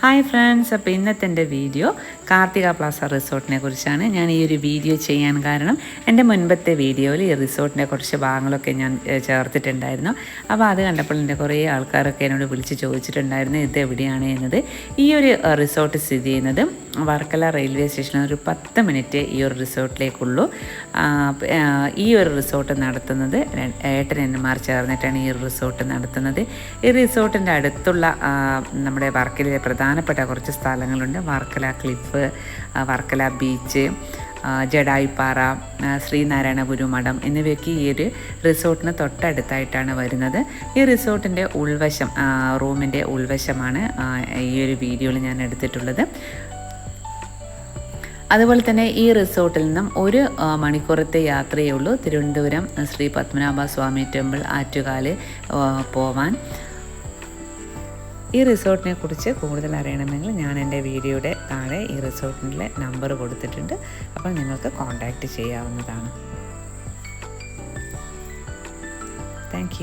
Hi friends അപ്പോൾ ഇന്നത്തെ എന്റെ വീഡിയോ കാർത്തിക പ്ലാസ റിസോർട്ടിനെ കുറിച്ചാണ്. ഞാൻ ഈ ഒരു വീഡിയോ ചെയ്യാൻ കാരണം എന്റെ മുൻപത്തെ വീഡിയോയിൽ ഈ റിസോർട്ടിനെ കുറച്ച് ഭാഗങ്ങളൊക്കെ ഞാൻ ചേർത്തിട്ടുണ്ടായിരുന്നു. അപ്പോൾ അത് കണ്ടപ്പോൾ എന്റെ കുറേ ആൾക്കാരൊക്കെ എന്നോട് വിളിച്ച് ചോദിച്ചിട്ടുണ്ടായിരുന്നു ഇത് എവിടെയാണ്? എന്നത്. ഈ ഒരു റിസോർട്ട് സ്ഥിതി ചെയ്യുന്നത് വർക്കല റെയിൽവേ സ്റ്റേഷനിൽ ഒരു പത്ത് മിനിറ്റ് ഈ ഒരു റിസോർട്ടിലേക്കുള്ളൂ. ഈ ഒരു റിസോർട്ട് നടത്തുന്നത് ഏട്ടൻ എന്നുമാർ ചേർന്നിട്ടാണ് ഈ റിസോർട്ട് നടത്തുന്നത്. ഈ റിസോർട്ടിന്റെ അടുത്തുള്ള നമ്മുടെ വർക്കലയിലെ പ്രധാനപ്പെട്ട കുറച്ച് സ്ഥലങ്ങളുണ്ട്. വർക്കല ക്ലിഫ് വർക്കല ബീച്ച് ജഡായിപ്പാറ ശ്രീനാരായണപുരു മഠം എന്നിവയൊക്കെ ഈ ഒരു റിസോർട്ടിന് തൊട്ടടുത്തായിട്ടാണ് വരുന്നത്. ഈ റിസോർട്ടിന്റെ ഉൾവശം റൂമിന്റെ ഉൾവശമാണ് ഈ ഒരു വീഡിയോയിൽ ഞാൻ എടുത്തിട്ടുള്ളത്. അതുപോലെ തന്നെ ഈ റിസോർട്ടിൽ നിന്നും ഒരു മണിക്കൂറത്തെ യാത്രയേ ഉള്ളൂ. തിരുവനന്തപുരം ശ്രീ പത്മനാഭ സ്വാമി ടെമ്പിൾ ആറ്റുകാൽ പോവാൻ. ഈ റിസോർട്ടിനെ കുറിച്ച് കൂടുതൽ അറിയണമെങ്കിൽ ഞാൻ എന്റെ വീഡിയോയുടെ താഴെ ഈ റിസോർട്ടിന്റെ നമ്പർ കൊടുത്തിട്ടുണ്ട്. അപ്പോൾ നിങ്ങൾക്ക് കോൺടാക്റ്റ് ചെയ്യാവുന്നതാണ്. താങ്ക്